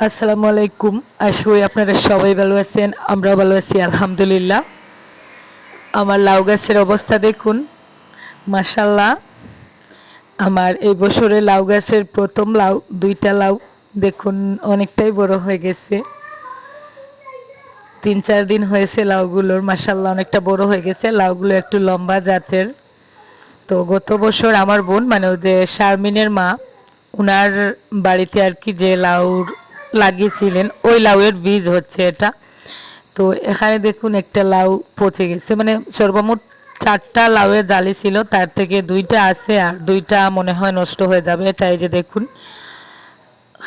আসসালামু আলাইকুম। আশা করি আপনারা সবাই ভালো আছেন, আমরাও ভালো আছি, আলহামদুলিল্লাহ। আমার লাউ গাছের অবস্থা দেখুন। মাসাল্লাহ আমার এই বছরে লাউ গাছের প্রথম লাউ, দুইটা লাউ দেখুন, অনেকটাই বড় হয়ে গেছে। তিন চার দিন হয়েছে লাউগুলোর মাসাল্লাহ অনেকটা বড় হয়ে গেছে। লাউগুলো একটু লম্বা জাতের। তো গত বছর আমার বোন মানে ওই যে শারমিনের মা ওনার বাড়িতে আর কি যে লাউর লাগিয়েছিলেন। ওই লাউয়ের বীজ হচ্ছে এটা। তো এখানে দেখুন একটা লাউ পচে গেছে। মানে সর্বমোট চারটা লাউয়ের জালি ছিল, তার থেকে দুইটা আছে আর দুইটা মনে হয় নষ্ট হয়ে যাবে। এই যে দেখুন,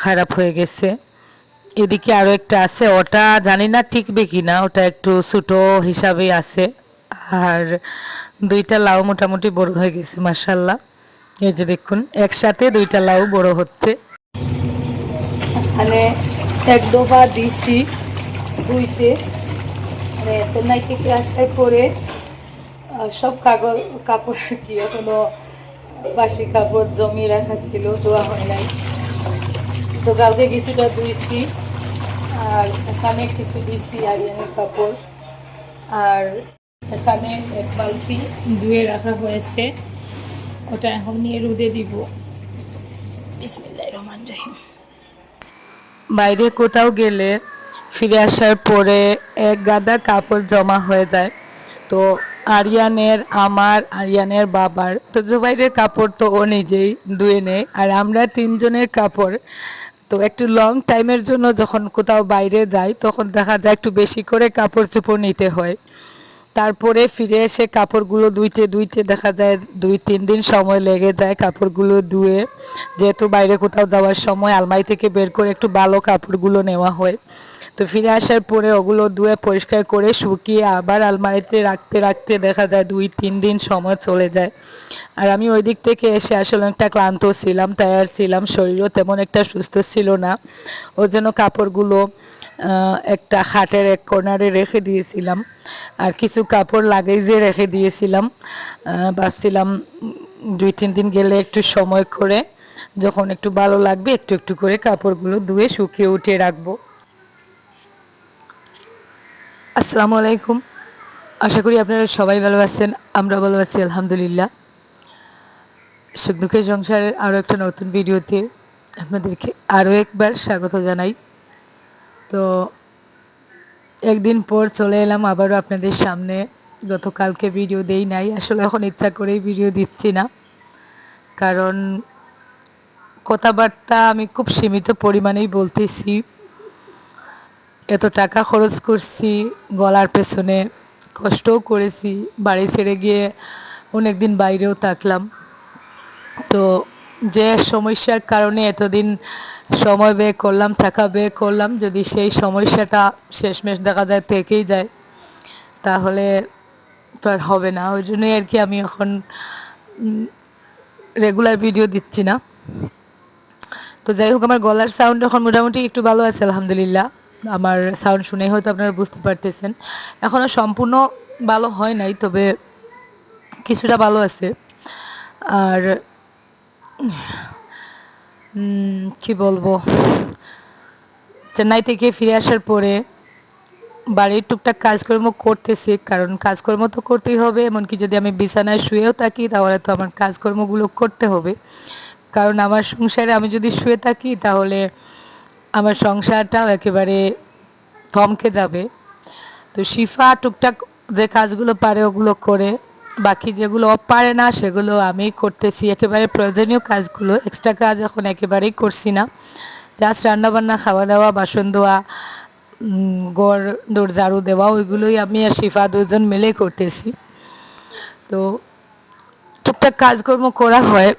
খারাপ হয়ে গেছে। এদিকে আরও একটা আছে, ওটা জানি না টিকবে কিনা, ওটা একটু ছোটো হিসাবেই আছে। আর দুইটা লাউ মোটামুটি বড় হয়ে গেছে মাসাল্লাহ এই যে দেখুন, একসাথে দুইটা লাউ বড় হচ্ছে। মানে এক দফা দিছি ধুইতে মানে চেন্নাই থেকে আসার পরে সব কাগজ, কাপড় কি, এখনও বাসি কাপড় জমিয়ে রাখা ছিল, ধোয়া হয় নাই। তো কালকে কিছুটা ধুইছি, আর এখানে কিছু দিছি আরিয়ানের কাপড়। আর এখানে এক বালতি ধুয়ে রাখা হয়েছে, ওটা এখন নিয়ে রোদে দিব। বিসমিল্লাহ রহমান রহিম। বাইরে কোথাও গেলে ফিরে আসার পরে এক গাদা কাপড় জমা হয়ে যায়। তো আরিয়ানের আমার, আরিয়ানের বাবার। তো জুবাইরের কাপড় তো ও নিজেই ধুয়ে নেয় আর আমরা তিনজনের কাপড়। তো একটু লং টাইমের জন্য যখন কোথাও বাইরে যাই, তখন দেখা যায় একটু বেশি করে কাপড় চোপড় নিতে হয়। তারপরে ফিরে এসে কাপড়গুলো ধুইতে ধুইতে দেখা যায় দুই, তিন দিন সময় লেগে যায় কাপড়গুলো ধুয়ে। যেহেতু বাইরে কোথাও যাওয়ার সময় আলমারি থেকে বের করে একটু ভালো কাপড়গুলো নেওয়া হয়। তো ফিরে আসার পরে ওগুলো ধুয়ে পরিষ্কার করে শুকিয়ে আবার আলমারিতে রাখতে রাখতে দেখা যায় দুই, তিন দিন সময় চলে যায়। আর আমি ওই দিক থেকে এসে আসলে একটা ক্লান্ত ছিলাম টায়ার ছিলাম, শরীরও তেমন একটা সুস্থ ছিল না। ওই জন্য কাপড়গুলো একটা খাটের এক কর্নারে রেখে দিয়েছিলাম। আর কিছু কাপড় লাগেজে রেখে দিয়েছিলাম। ভাবছিলাম দুই, তিন দিন গেলে একটু সময় করে যখন একটু ভালো লাগবে, একটু একটু করে কাপড়গুলো ধুয়ে শুকিয়ে উঠিয়ে রাখব। আসসালামু আলাইকুম। আশা করি আপনারা সবাই ভালো আছেন আমরা ভালো আছি, আলহামদুলিল্লাহ। সুখ দুঃখের সংসারের আরও একটা নতুন ভিডিওতে আপনাদেরকে আরও একবার স্বাগত জানাই। তো একদিন পর চলে এলাম, আবারও আপনাদের সামনে। গতকালকে ভিডিও দেই নাই, আসলে এখন ইচ্ছা করেই ভিডিও দিচ্ছি না। কারণ কথাবার্তা আমি খুব সীমিত পরিমাণেই বলতেছি। এত টাকা খরচ করছি, গলার পেছনে কষ্টও করেছি, বাড়ি ছেড়ে গিয়ে অনেক দিন বাইরেও থাকলাম। তো যে সমস্যার কারণে এতদিন সময় ব্যয় করলাম টাকা ব্যয় করলাম, যদি সেই সমস্যাটা শেষমেশ দেখা যায়, থেকেই যায়, তাহলে তো আর হবে না। ওই জন্যই আর কি আমি এখন রেগুলার ভিডিও দিচ্ছি না। তো যাই হোক, আমার গলার সাউন্ড এখন মোটামুটি একটু ভালো আছে, আলহামদুলিল্লাহ। আমার সাউন্ড শুনে হয়তো আপনারা বুঝতে পারতেছেন। এখনও সম্পূর্ণ ভালো হয় নাই, তবে কিছুটা ভালো আছে। আর কি বলব? চেন্নাই থেকে ফিরে আসার পরে বাড়ির টুকটাক কাজকর্ম করতেছি, কারণ কাজকর্ম তো করতেই হবে, এমনকি যদি আমি বিছানায় শুয়েও থাকি, তাহলে তো আমার কাজকর্মগুলো করতে হবে। কারণ আমার সংসারে আমি যদি শুয়ে থাকি, তাহলে আমার সংসারটাও একেবারে থমকে যাবে। তো শিফা টুকটাক যে কাজগুলো পারে, ওগুলো করে বাকি যেগুলো পারে না, সেগুলো আমি করতেছি। একেবারে প্রয়োজনীয় কাজগুলো এক্সট্রা কাজ এখন একেবারেই করছি না। জাস্ট রান্নাবান্না খাওয়া দাওয়া বাসন ধোয়া গড়, দৌড়, ঝাড়ু দেওয়া, ওইগুলোই আমি আর শিফা দুজন মিলেই করতেছি। তো টুকটাক কাজকর্ম করা হয়,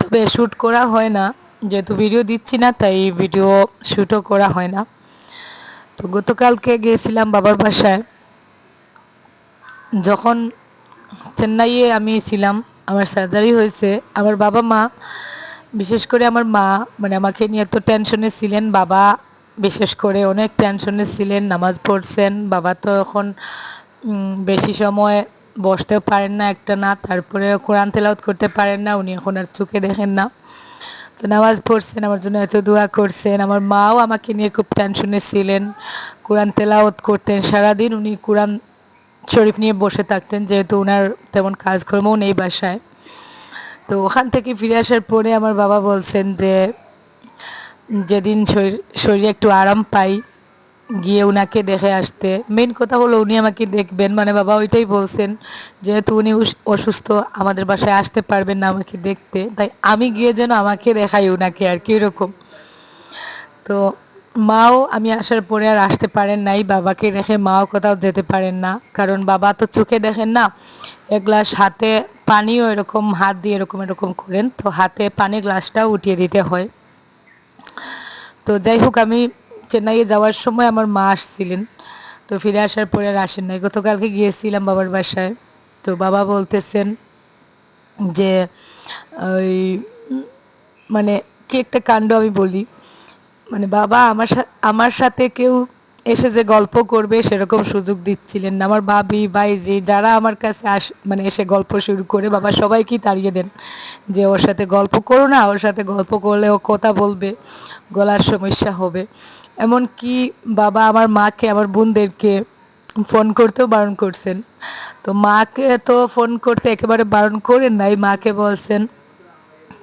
তবে শ্যুট করা হয় না। যেহেতু ভিডিও দিচ্ছি না, তাই ভিডিও শ্যুটও করা হয় না। তো গতকালকে গিয়েছিলাম বাবার বাসায়। যখন চেন্নাইয়ে আমি ছিলাম, আমার সার্জারি হয়েছে, আমার বাবা মা, বিশেষ করে আমার মা মানে আমাকে নিয়ে এত টেনশনে ছিলেন, বাবা বিশেষ করে অনেক টেনশনে ছিলেন, নামাজ পড়ছেন, বাবা তো এখন বেশি সময় বসতেও পারেন না একটা না, তারপরে কোরআন তেলাওয়াত করতে পারেন না, উনি এখন আর চোখে দেখেন না। তো নামাজ পড়ছেন, আমার জন্য এত দোয়া করছেন, আমার মাও আমাকে নিয়ে খুব টেনশনে ছিলেন, কোরআন তেলাওয়াত করতেন, সারাদিন উনি কোরআন শরীফ নিয়ে বসে থাকতেন, যেহেতু ওনার তেমন কাজকর্মও নেই বাসায়। তো ওখান থেকে ফিরে আসার পরে আমার বাবা বলছেন যে, যেদিন শরীর- একটু আরাম পাই, গিয়ে ওনাকে দেখে আসতে। মেন কথা হলো উনি আমাকে দেখবেন মানে বাবা ওইটাই বলছেন, যেহেতু উনি অসুস্থ, আমাদের বাসায় আসতে পারবেন না আমাকে দেখতে। তাই আমি গিয়ে যেন আমাকে দেখাই ওনাকে আর কি, এরকম। তো মাও আমি আসার পরে আর আসতে পারেন নাই, বাবাকে রেখে মাও কোথাও যেতে পারেন না। কারণ বাবা তো চোখে দেখেন না, এক গ্লাস হাতে পানিও এরকম, হাত দিয়ে এরকম এরকম করেন, তো হাতে পানি গ্লাসটাও উঠিয়ে দিতে হয়। তো যাই হোক, আমি চেন্নাইয়ে যাওয়ার সময় আমার মা আসছিলেন, তো ফিরে আসার পরে আর আসেন নাই। গতকালকে গিয়েছিলাম বাবার বাসায়, তো বাবা বলতেছেন যে, ওই মানে কি একটা কাণ্ড আমি বলি মানে বাবা, আমার আমার সাথে কেউ এসে যে গল্প করবে সেরকম সুযোগ দিচ্ছিলেন না। আমার ভাবি, ভাইজি যারা আমার কাছে আস মানে এসে গল্প শুরু করে, বাবা সবাইকেই তাড়িয়ে দেন যে ওর সাথে গল্প করো না, ওর সাথে গল্প করলে ও কথা বলবে, গলার সমস্যা হবে। এমনকি বাবা আমার মাকে, আমার বোনদেরকে ফোন করতেও বারণ করছেন। তো মাকে তো ফোন করতে একেবারে বারণ করেন নাই। মাকে বলছেন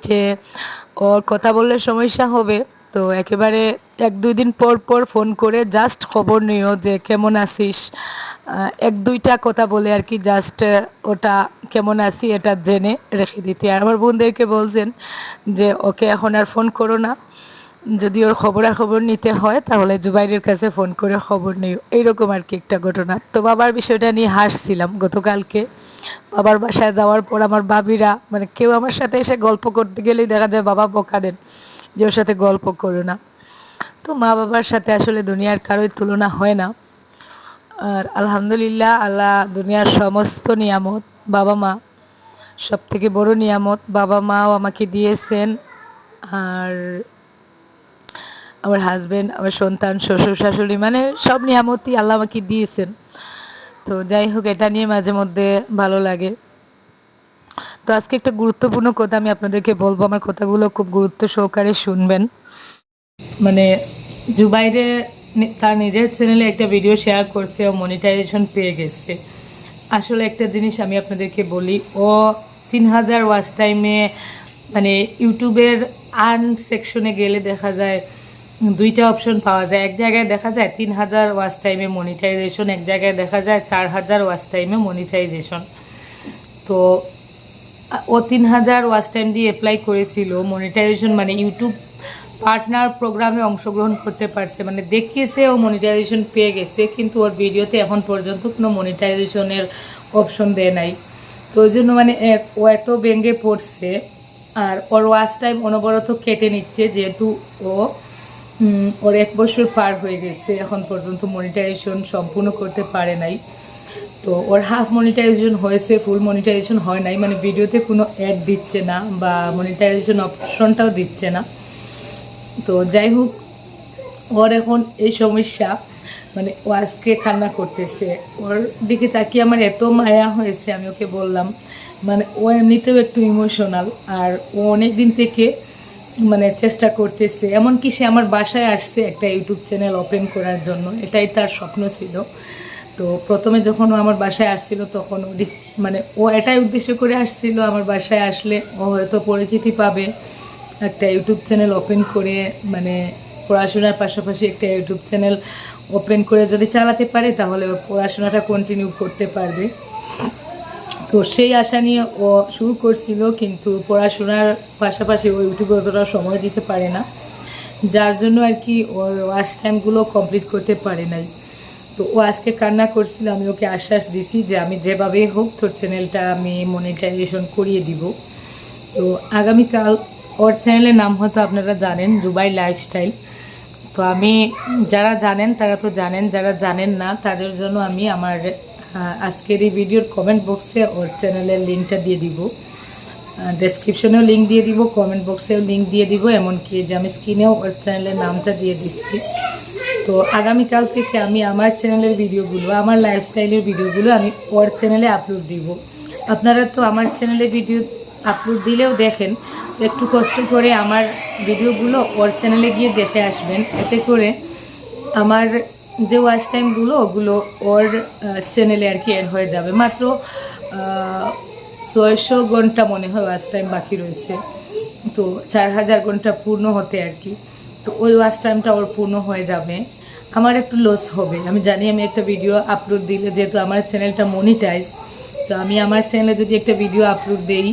যে, ওর কথা বললে সমস্যা হবে। তো একেবারে এক দুই দিন পর পর ফোন করে জাস্ট খবর নিও যে কেমন আছিস? এক দুইটা কথা বলে আর কি জাস্ট ওটা কেমন আছি এটা জেনে রেখে দিতে। আর আমার বোনদেরকে বলছেন যে, ওকে এখন আর ফোন করো না। যদি ওর খবরাখবর নিতে হয়, তাহলে জুবাইরের কাছে ফোন করে খবর নিও। এইরকম আর কি একটা ঘটনা। তো বাবার বিষয়টা নিয়ে হাসছিলাম গতকালকে। বাবার বাসায় যাওয়ার পর আমার বাবিরা মানে কেউ আমার সাথে এসে গল্প করতে গেলেই দেখা যায় বাবা বকা দেন। যে ওর সাথে গল্প করো না। তো মা বাবার সাথে আসলে দুনিয়ার কারোই তুলনা হয় না। আর আলহামদুলিল্লাহ আল্লাহ দুনিয়ার সমস্ত নিয়ামত বাবা মা সব থেকে বড় নিয়ামত বাবা মাও আমাকে দিয়েছেন। আর আমার হাজবেন্ড আমার সন্তান, শ্বশুর, শাশুড়ি মানে সব নিয়ামতই আল্লাহ আমাকে দিয়েছেন। তো যাই হোক, এটা নিয়ে মাঝে মধ্যে ভালো লাগে। তো আজকে একটা গুরুত্বপূর্ণ কথা আমি আপনাদেরকে বলব। আমার কথাগুলো খুব গুরুত্ব সহকারে শুনবেন। মানে জুবাইরে তার নিজের চ্যানেলে একটা ভিডিও শেয়ার করছে, ও মনিটাইজেশন পেয়ে গেছে। আসলে একটা জিনিস আমি আপনাদেরকে বলি, ও তিন হাজার ওয়াচ টাইমে মানে ইউটিউবের আর্ন সেকশনে গেলে দেখা যায়, দুইটা অপশন পাওয়া যায়। এক জায়গায় দেখা যায় তিন হাজার ওয়াচ টাইমে মনিটাইজেশন এক জায়গায় দেখা যায় চার হাজার ওয়াচ টাইমে মনিটাইজেশন তো ও তিন হাজার ওয়াচ টাইম দিয়ে অ্যাপ্লাই করেছিল মনিটাইজেশন মানে ইউটিউব পার্টনার প্রোগ্রামে অংশগ্রহণ করতে পারছে মানে দেখিয়েছে ও মনিটাইজেশন পেয়ে গেছে, কিন্তু ওর ভিডিওতে এখন পর্যন্ত কোনো মনিটাইজেশনের অপশন দেয় নাই। তো ওই জন্য মানে ও এত ব্যঙ্গে পড়ছে, আর ওর ওয়াচ টাইম অনবরত কেটে নিচ্ছে, যেহেতু ও ওর এক বছর পার হয়ে গেছে, এখন পর্যন্ত মনিটাইজেশন সম্পূর্ণ করতে পারে নাই। তো ওর হাফ মনিটাইজেশন হয়েছে ফুল মনিটাইজেশন হয় নাই মানে ভিডিওতে কোনো অ্যাড দিচ্ছে না বা মনিটাইজেশন অপশনটাও দিচ্ছে না। তো যাই হোক, ওর এখন এই সমস্যা মানে ও আজকে কান্না করতেছে। ওর দিকে তাকিয়ে আমার এত মায়া হয়েছে, আমি ওকে বললাম মানে ও এমনিতেও একটু ইমোশনাল আর ও অনেক দিন থেকে মানে চেষ্টা করতেছে। এমনকি সে আমার বাসায় আসছে একটা ইউটিউব চ্যানেল ওপেন করার জন্য, এটাই তার স্বপ্ন ছিল। তো প্রথমে যখন আমার বাসায় আসছিল তখন মানে ও এটাই উদ্দেশ্য করে আসছিল আমার বাসায় আসলে ও হয়তো পরিচিতি পাবে, একটা ইউটিউব চ্যানেল ওপেন করে মানে পড়াশোনার পাশাপাশি একটা ইউটিউব চ্যানেল ওপেন করে যদি চালাতে পারে তাহলে ও পড়াশোনাটা কন্টিনিউ করতে পারবে। তো সেই আশা নিয়ে ও শুরু করছিল, কিন্তু পড়াশোনার পাশাপাশি ও ইউটিউবে অতটা সময় দিতে পারে না। যার জন্য আর কি ওর ওয়াশ টাইমগুলো কমপ্লিট করতে পারে নাই। তো ও আজকে কান্না করছিল, আমি ওকে আশ্বাস দিছি যে আমি যেভাবেই হোক তোর চ্যানেলটা আমি মনিটাইজেশন করিয়ে দিব। তো আগামীকাল ওর চ্যানেলের নাম হয়তো আপনারা জানেন জুবাই লাইফস্টাইল তো আমি, যারা জানেন তারা তো জানেন, যারা জানেন না তাদের জন্য আমি আমার আজকের এই ভিডিওর কমেন্ট বক্সে ওর চ্যানেলের লিঙ্কটা দিয়ে দিব। ডেসক্রিপশনেও লিঙ্ক দিয়ে দিব কমেন্ট বক্সেও লিঙ্ক দিয়ে দিব, এমনকি যে আমি স্ক্রিনেও ওর চ্যানেলের নামটা দিয়ে দিচ্ছি। তো আগামীকাল থেকে আমি আমার চ্যানেলের ভিডিওগুলো, আমার লাইফস্টাইলের ভিডিওগুলো আমি ওর চ্যানেলে আপলোড দিব। আপনারা তো আমার চ্যানেলে ভিডিও আপলোড দিলেও দেখেন একটু কষ্ট করে আমার ভিডিওগুলো ওর চ্যানেলে গিয়ে দেখে আসবেন। এতে করে আমার যে ওয়াচ টাইমগুলো ওগুলো ওর চ্যানেলে আর কি অ্যাড হয়ে যাবে। মাত্র ছয়শো ঘণ্টা মনে হয় ওয়াচ টাইম বাকি রয়েছে। তো চার হাজার ঘণ্টা পূর্ণ হতে আর কি। তো ওই ওয়াচ টাইমটা ওর পূর্ণ হয়ে যাবে। আমার একটু লস হবে। আমি জানি আমি একটা ভিডিও আপলোড দিলে যেহেতু আমার চ্যানেলটা মনিটাইজ তো আমি আমার চ্যানেলে যদি একটা ভিডিও আপলোড দিই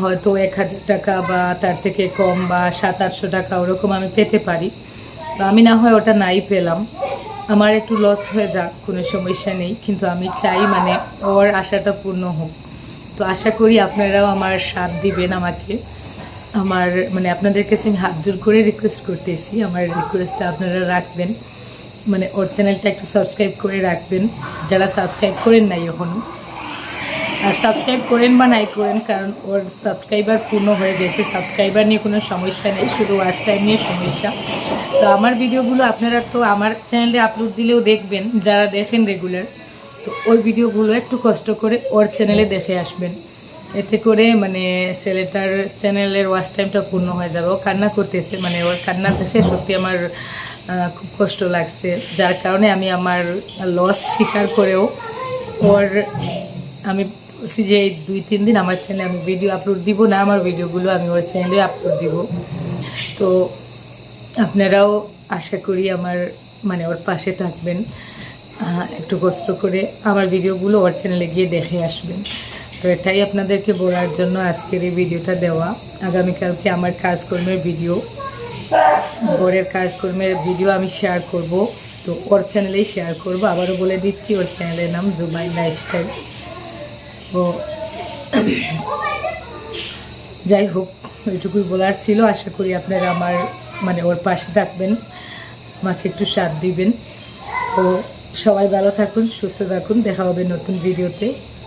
হয়তো এক হাজার টাকা বা তার থেকে কম বা সাত, আটশো টাকা ওরকম আমি পেতে পারি। তো আমি না হয় ওটা নাই পেলাম। আমার একটু লস হয়ে যাক, কোনো সমস্যা নেই। কিন্তু আমি চাই মানে ওর আশাটা পূর্ণ হোক। তো আশা করি আপনারাও আমার সাথ দিবেন আমাকে। আমার মানে আপনাদের কাছে আমি হাত জোর করে রিকোয়েস্ট করতেছি। আমার রিকোয়েস্টটা আপনারা রাখবেন। মানে ওর চ্যানেলটা একটু সাবস্ক্রাইব করে রাখবেন। যারা সাবস্ক্রাইব করেন নাই এখনও আর সাবস্ক্রাইব করেন বা নাই করেন, কারণ ওর সাবস্ক্রাইবার পূর্ণ হয়ে গেছে। সাবস্ক্রাইবার নিয়ে কোনো সমস্যা নেই, শুধু ওয়াচ টাইম নিয়ে সমস্যা। তো আমার ভিডিওগুলো আপনারা তো আমার চ্যানেলে আপলোড দিলেও দেখবেন, যারা দেখেন রেগুলার তো ওই ভিডিওগুলো একটু কষ্ট করে ওর চ্যানেলে দেখে আসবেন। এতে করে মানে ছেলেটার চ্যানেলের ওয়াচ টাইমটা পূর্ণ হয়ে যাবে। ও কান্না করতেছে মানে ওর কান্না দেখে সত্যি আমার খুব কষ্ট লাগছে। যার কারণে আমি আমার লস স্বীকার করেও ওর, আমি বলছি যে এই দুই, তিন দিন আমার চ্যানেলে আমি ভিডিও আপলোড দিব না, আমার ভিডিওগুলো আমি ওর চ্যানেলে আপলোড দিব। তো আপনারাও আশা করি আমার মানে ওর পাশে থাকবেন। একটু কষ্ট করে আমার ভিডিওগুলো ওর চ্যানেলে গিয়ে দেখে আসবেন। তো এটাই আপনাদেরকে বলার জন্য আজকের এই ভিডিওটা দেওয়া। আগামীকালকে আমার কাজকর্মের ভিডিও। ওরের কাজকর্মের ভিডিও আমি শেয়ার করব। তো ওর চ্যানেলেই শেয়ার করব। আবারও বলে দিচ্ছি, ওর চ্যানেলের নাম জুবাই লাইফস্টাইল তো যাই হোক, এটুকুই বলার ছিল। আশা করি আপনারা আমার মানে ওর পাশে থাকবেন। আমাকে একটু সাথ দিবেন। তো সবাই ভালো থাকুন, সুস্থ থাকুন। দেখা হবে নতুন ভিডিওতে।